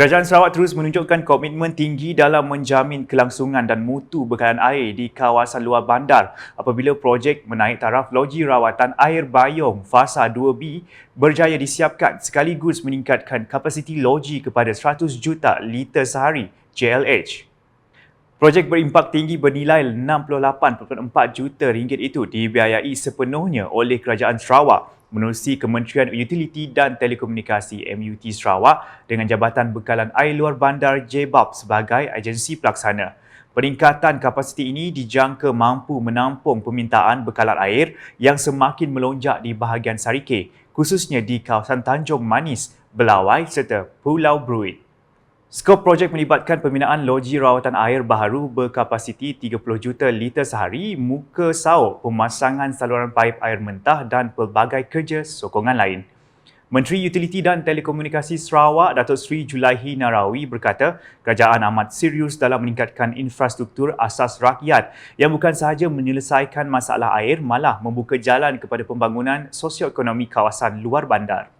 Kerajaan Sarawak terus menunjukkan komitmen tinggi dalam menjamin kelangsungan dan mutu bekalan air di kawasan luar bandar apabila projek menaik taraf loji rawatan air Bayong Fasa 2B berjaya disiapkan sekaligus meningkatkan kapasiti loji kepada 100 juta liter sehari JLH. Projek berimpak tinggi bernilai 68.4 juta ringgit itu dibiayai sepenuhnya oleh Kerajaan Sarawak menerusi Kementerian Utiliti dan Telekomunikasi MUT Sarawak dengan Jabatan Bekalan Air Luar Bandar JBAP sebagai agensi pelaksana. Peningkatan kapasiti ini dijangka mampu menampung permintaan bekalan air yang semakin melonjak di bahagian Sarike, khususnya di kawasan Tanjung Manis, Belawai serta Pulau Bruit. Skop projek melibatkan pembinaan loji rawatan air baharu berkapasiti 30 juta liter sehari, muka sauk, pemasangan saluran paip air mentah dan pelbagai kerja sokongan lain. Menteri Utiliti dan Telekomunikasi Sarawak Datuk Seri Julaihi Narawi berkata kerajaan amat serius dalam meningkatkan infrastruktur asas rakyat yang bukan sahaja menyelesaikan masalah air malah membuka jalan kepada pembangunan sosioekonomi kawasan luar bandar.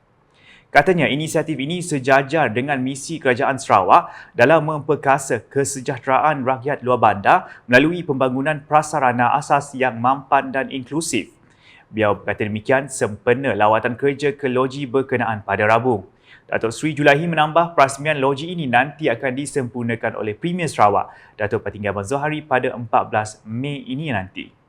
Katanya inisiatif ini sejajar dengan misi Kerajaan Sarawak dalam memperkasa kesejahteraan rakyat luar bandar melalui pembangunan prasarana asas yang mampan dan inklusif. Beliau berkata demikian sempena lawatan kerja ke loji berkenaan pada Rabu. Datuk Seri Julaihi menambah perasmian loji ini nanti akan disempurnakan oleh Premier Sarawak, Datuk Patinggi Abang Zohari pada 14 Mei ini nanti.